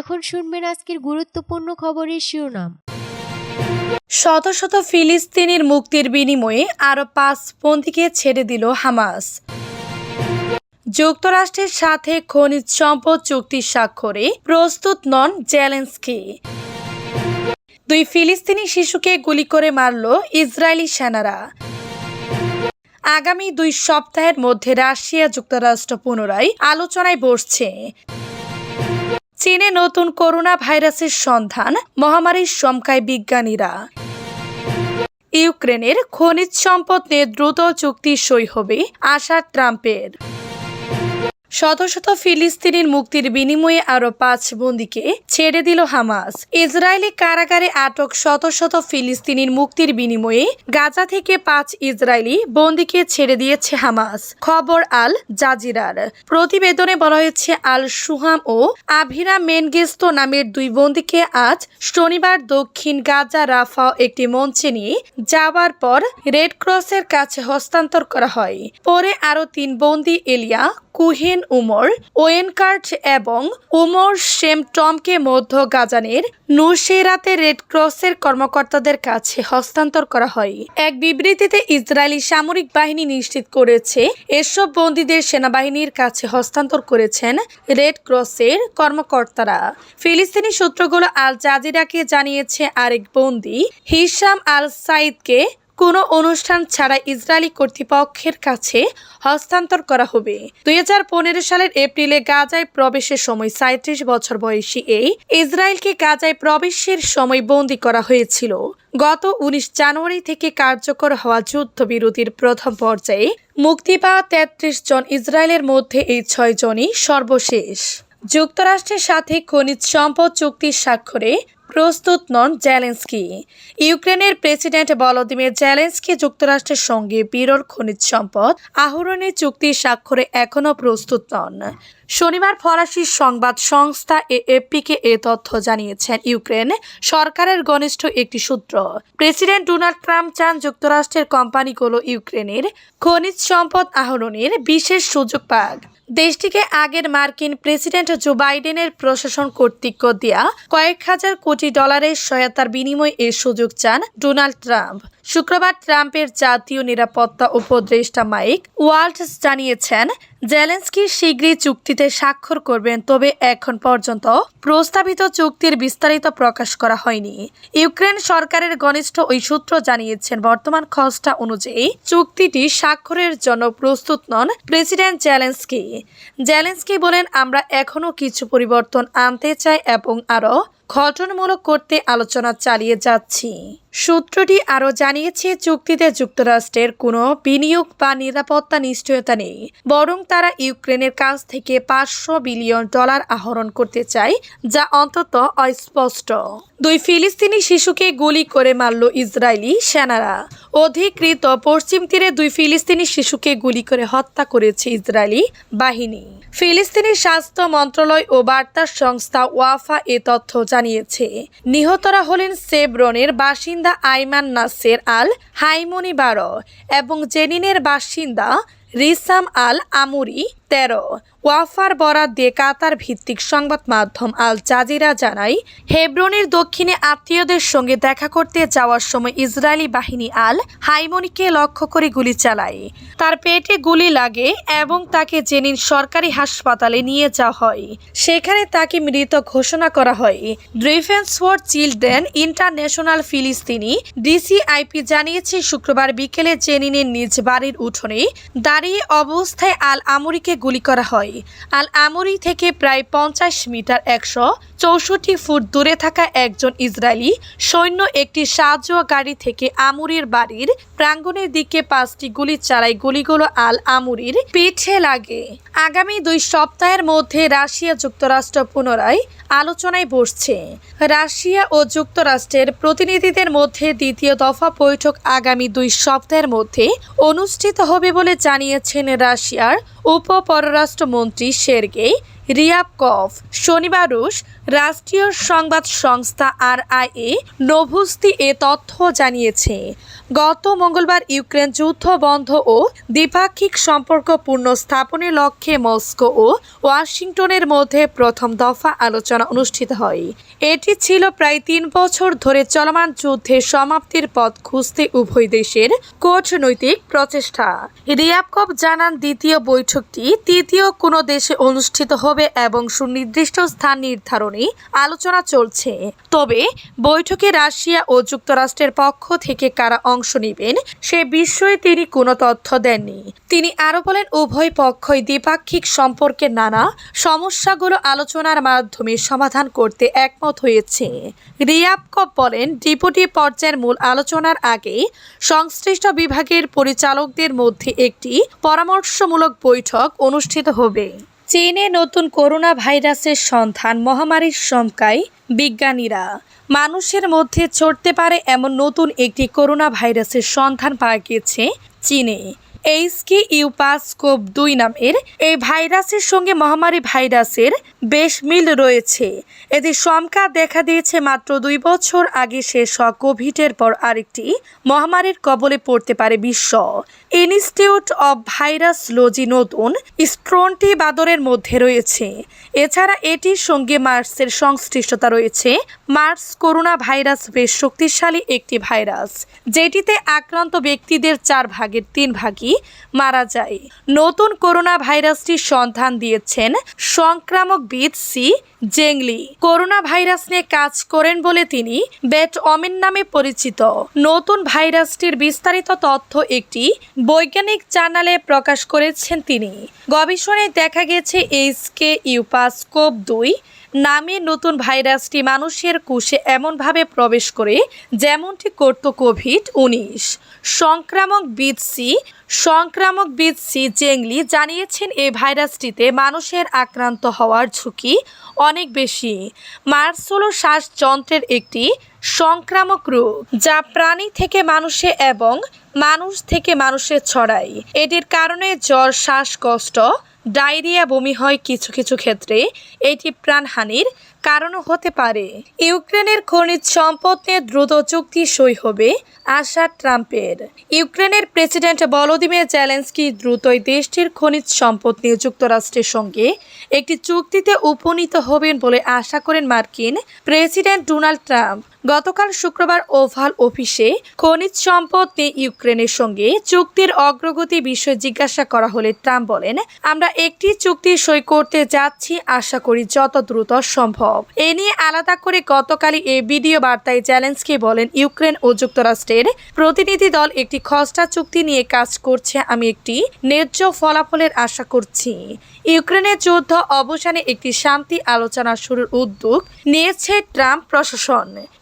এখন শুনবেন আজকের গুরুত্বপূর্ণ খবরের শিরোনাম। শত শত ফিলিস্তিনির মুক্তির বিনিময়ে আরও পাঁচ বন্দীকে ছেড়ে দিল হামাস। যুক্তরাষ্ট্রের সাথে খনিজ সম্পদ চুক্তি স্বাক্ষরে প্রস্তুত নন জেলেন্সকি। দুই ফিলিস্তিনি শিশুকে গুলি করে মারল ইসরায়েলি সেনারা। আগামী দুই সপ্তাহের মধ্যে রাশিয়া যুক্তরাষ্ট্র পুনরায় আলোচনায় বসছে। চীনে নতুন করোনা ভাইরাসের সন্ধান, মহামারীর শঙ্কায় বিজ্ঞানীরা। ইউক্রেনের খনিজ সম্পদ নিয়ে দ্রুত চুক্তি সই হবে আশা ট্রাম্পের। শত শত ফিলিস্তিনির মুক্তির বিনিময়ে আরও পাঁচ বন্দীকে ছেড়ে দিল হামাস। ইসরায়েলি কারাগারে আটক শত শত ফিলিস্তিনির মুক্তির বিনিময়ে গাজা থেকে পাঁচ ইসরায়েলি বন্দীকে ছেড়ে দিয়েছে হামাস। খবর আল জাজিরার। প্রতিবেদনে বলা হয়েছে, আল সুহাম ও আভিরা মেনগেস্তো নামের দুই বন্দীকে আজ শনিবার দক্ষিণ গাজা রাফা একটি মঞ্চে নিয়ে যাওয়ার পর রেড ক্রসের কাছে হস্তান্তর করা হয়। পরে আরও তিন বন্দী এলিয়া কুহিন উমর, ওয়েনকার্ট এবং উমর শেম টমকে মধ্য গাজানের নুসেরাতে রেড ক্রসের কর্মকর্তাদের কাছে হস্তান্তর করা হয়। এক বিবৃতিতে ইসরায়েলি সামরিক বাহিনী নিশ্চিত করেছে, এসব বন্দীদের সেনাবাহিনীর কাছে হস্তান্তর করেছেন রেড ক্রসের কর্মকর্তারা। ফিলিস্তিনি সূত্রগুলো আল জাজিরাকে জানিয়েছে আরেক বন্দী হিসাম আল সাইদকে কোনো অনুষ্ঠান ছাড়া ইসরায়েলি কর্তৃপক্ষের কাছে হস্তান্তর করা হবে। দুই হাজার পনেরো সালের এপ্রিলে গাজায় প্রবেশের সময় সাঁত্রিশ বছর বয়সী এই ইসরায়েলকে গাজায় প্রবেশের সময় বন্দী করা হয়েছিল। গত উনিশ জানুয়ারি থেকে কার্যকর হওয়া যুদ্ধবিরতির প্রথম পর্যায়ে মুক্তি পাওয়া তেত্রিশ জন ইসরায়েলের মধ্যে এই ছয় জনই সর্বশেষ। যুক্তরাষ্ট্রের সাথে খনিজ সম্পদ চুক্তি স্বাক্ষরে প্রস্তুত নন জেলেন্সকি। ইউক্রেনের প্রেসিডেন্ট ভলোদিমির জেলেন্সকি যুক্তরাষ্ট্রের সঙ্গে বিরল খনিজ সম্পদ আহরণের চুক্তি স্বাক্ষরে এখনও প্রস্তুত নন। শনিবার ফরাসি সংবাদ সংস্থা এএফপিকে এ তথ্য জানিয়েছেন ইউক্রেন সরকারের ঘনিষ্ঠ একটি সূত্র। প্রেসিডেন্ট ডোনাল্ড ট্রাম্প চান যুক্তরাষ্ট্রের কোম্পানিগুলো ইউক্রেনের খনিজ সম্পদ আহরণের বিশেষ সুযোগ পাক। দেশটিকে আগের মার্কিন প্রেসিডেন্ট জো বাইডেনের প্রশাসন কর্তৃক দেয়া কয়েক হাজার কোটি ডলারের সহায়তার বিনিময়ে এ সুযোগ চান ডোনাল্ড ট্রাম্প। শুক্রবার ট্রাম্পের জাতীয় নিরাপত্তা উপদেষ্টা মাইক ওয়াল্টস জানিয়েছেন, জেলেন্সকি শীঘ্রই চুক্তিতে স্বাক্ষর করবেন, তবে এখন পর্যন্ত প্রস্তাবিত চুক্তির বিস্তারিত প্রকাশ করা হয়নি। ইউক্রেন সরকারের ঘনিষ্ঠ ওই সূত্র জানিয়েছেন, বর্তমান খসড়া অনুযায়ী চুক্তিটি স্বাক্ষরের জন্য প্রস্তুত নন প্রেসিডেন্ট জেলেন্সকি। জেলেন্সকি বলেন, আমরা এখনও কিছু পরিবর্তন আনতে চাই এবং আরও গঠনমূলক করতে আলোচনা চালিয়ে যাচ্ছি। সূত্রটি আরও জানিয়েছে, চুক্তিতে যুক্তরাষ্ট্রের কোনো বিনিয়োগ বা নিরাপত্তা নিশ্চয়তা নেই, বরং তারা ইউক্রেনের কাছ থেকে পাঁচশো বিলিয়ন ডলার আহরণ করতে চায়, যা অন্তত অস্পষ্ট। দুই ফিলিস্তিনি শিশুকে গুলি করে মারল ইসরায়েলি সেনারা। অধিকৃত পশ্চিম তীরে দুই ফিলিস্তিনি শিশুকে গুলি করে হত্যা করেছে ইসরায়েলি বাহিনী। ফিলিস্তিনি স্বাস্থ্য মন্ত্রণালয় ও বার্তা সংস্থা ওয়াফা এ তথ্য জানিয়েছে, নিহতরা হলেন সেব্রনের বাসিন্দা আইমান নাসের আল হাইমনি বারো এবং জেনিনের বাসিন্দা রিসাম আল আমুরি তেরো। ওয়াফার বরাদ দিয়ে কাতার ভিত্তিক সংবাদ মাধ্যম আল জাজিরা জানায়, হেব্রনের দক্ষিণে আত্মীয়দের সঙ্গে দেখা করতে যাওয়ার সময় ইসরায়েলি বাহিনী আল হাইমনিকে লক্ষ্য করে গুলি চালায়। তার পেটে গুলি লাগে এবং তাকে জেনিন সরকারি হাসপাতালে নিয়ে যাওয়া হয়। সেখানে তাকে মৃত ঘোষণা করা হয়। ডিফেন্স ফর চিলড্রেন ইন্টারন্যাশনাল ফিলিস্তিনি ডিসিআইপি জানিয়েছে, শুক্রবার বিকেলে জেনিনের নিজ বাড়ির উঠোনে দাঁড়িয়ে অবস্থায় আল আমরিকে গুলি করা হয়। আল আমরি থেকে প্রায় পঞ্চাশ মিটার একশো চৌষট্টি ফুট দূরে থাকা একজন ইসরায়েলি সৈন্য একটি সাহায্য গাড়ি থেকে আমুরির বাড়ির প্রাঙ্গনের দিকে পাঁচটি গুলি চালায়। গুলিগুলো আল আমুরির পিঠে লাগে। আগামী দুই সপ্তাহের মধ্যে রাশিয়া যুক্তরাষ্ট্র পুনরায় আলোচনায় বসছে। রাশিয়া ও যুক্তরাষ্ট্রের প্রতিনিধিদের মধ্যে দ্বিতীয় দফা বৈঠক আগামী দুই সপ্তাহের মধ্যে অনুষ্ঠিত হবে বলে জানিয়েছেন রাশিয়ার উপ পররাষ্ট্রমন্ত্রী সের্গেই রিয়াবকভ শনিবার রুশ রাষ্ট্রীয় সংবাদ সংস্থা আর এ নভুস্তি এ তথ্য জানিয়েছে। গত মঙ্গলবার ইউক্রেন যুদ্ধ বন্ধ ও দ্বিপাক্ষিক সম্পর্ক পুনঃস্থাপনের লক্ষ্যে মস্কো ও ওয়াশিংটনের মধ্যে প্রথম দফা আলোচনা অনুষ্ঠিত হয়। এটি ছিল প্রায় তিন বছর ধরে চলমান যুদ্ধের সমাপ্তির পথ খুঁজতে উভয় দেশের কূটনৈতিক প্রচেষ্টা। রিয়াবকভ জানান, দ্বিতীয় বৈঠকটি তৃতীয় কোনো দেশে অনুষ্ঠিত হবে এবং সুনির্দিষ্ট স্থান নির্ধারণে আলোচনা চলছে। তবে বৈঠকে রাশিয়া ও যুক্তরাষ্ট্রের পক্ষ থেকে কারা অংশ নেবেন, সে বিষয়ে তিনি কোনো তথ্য দেননি। তিনি আরও বলেন, উভয় পক্ষই দ্বিপাক্ষিক সম্পর্কে নানা সমস্যাগুলো আলোচনার মাধ্যমে সমাধান করতে একমত হয়েছে। রিয়াবকভ বলেন, ডিপুটি পর্যায়ের মূল আলোচনার আগে সংশ্লিষ্ট বিভাগের পরিচালকদের মধ্যে একটি পরামর্শমূলক বৈঠক অনুষ্ঠিত হবে। চীনে নতুন করোনা ভাইরাসের সন্ধান, মহামারীর শঙ্কায় বিজ্ঞানীরা। মানুষের মধ্যে ছড়তে পারে এমন নতুন একটি করোনা ভাইরাসের সন্ধান পাওয়া গেছে চীনে। এইচকে ইউপাসকোপ দুই নামের এই ভাইরাসের সঙ্গে মহামারী ভাইরাসের বেশ মিল রয়েছে। এতে শঙ্কা দেখা দিয়েছে মাত্র দুই বছর আগে শেষ কোভিডের পর আরেকটি মহামারীর কবলে পড়তে পারে বিশ্ব। ইনস্টিটিউট অব ভাইরাস লজি নতুন স্ট্রনটি বাদরের মধ্যে রয়েছে। এছাড়া এটির সঙ্গে মার্সের সংশ্লিষ্টতা রয়েছে। মার্স করোনা ভাইরাস বেশ শক্তিশালী একটি ভাইরাস, যেটিতে আক্রান্ত ব্যক্তিদের চার ভাগের তিন ভাগই মারা যায়। নতুন করোনা ভাইরাসটির সন্ধান দিয়েছেন সংক্রামক বিদ সি জেংলি। করোনা ভাইরাস নিয়ে কাজ করেন বলে তিনি বেট অমিন নামে পরিচিত। নতুন ভাইরাসটির বিস্তারিত তথ্য একটি বৈজ্ঞানিক জার্নালে প্রকাশ করেছেন তিনি। গবেষণায় দেখা গেছে এইচকে ইউপাসকোপ দুই নামে নতুন ভাইরাসটি মানুষের কোষে এমনভাবে প্রবেশ করে, যেমনটি করত কোভিড উনিশ সংক্রামক বিদ সি, সংক্রামক বিদ সি জেংলি জানিয়েছেন এই ভাইরাসটিতে মানুষের আক্রান্ত হওয়ার ঝুঁকি অনেক বেশি। মার্স হলো শ্বাসযন্ত্রের একটি সংক্রামক রোগ, যা প্রাণী থেকে মানুষে এবং মানুষ থেকে মানুষে ছড়ায়। এটির কারণে জ্বর, শ্বাসকষ্ট ডায়রিয়া বমি হয় কিছু কিছু ক্ষেত্রে এটি প্রাণহানির কারণও হতে পারে। ইউক্রেনের খনিজ সম্পদ নিয়ে দ্রুত চুক্তি সই হবে আশা ট্রাম্পের। ইউক্রেনের প্রেসিডেন্ট ভলোদিমির জ্যালেন্সকি দ্রুতই দেশটির খনিজ সম্পদ নিয়ে যুক্তরাষ্ট্রের সঙ্গে একটি চুক্তিতে উপনীত হবেন বলে আশা করেন মার্কিন প্রেসিডেন্ট ডোনাল্ড ট্রাম্প। গতকাল শুক্রবার ওভাল অফিসে খনিজ সম্পদ নিয়ে ইউক্রেনের সঙ্গে চুক্তির অগ্রগতি বিষয়ে জিজ্ঞাসা করা হলে ট্রাম্প বলেন, আমরা একটি চুক্তি সই করতে যাচ্ছি, আশা করি যত দ্রুত সম্ভব এ নিয়ে আলাদা করে গতকালই এ ভিডিও বার্তায় চ্যালেঞ্জকে বলেন, ইউক্রেন ও যুক্তরাষ্ট্রের প্রতিনিধি দল একটি খসড়া চুক্তি নিয়ে কাজ করছে। আমি একটি ন্যায্য ফলাফলের আশা করছি। ইউক্রেনের যুদ্ধ অবসানে একটি শান্তি আলোচনা শুরুর উদ্যোগ নিয়েছে ট্রাম্প প্রশাসন।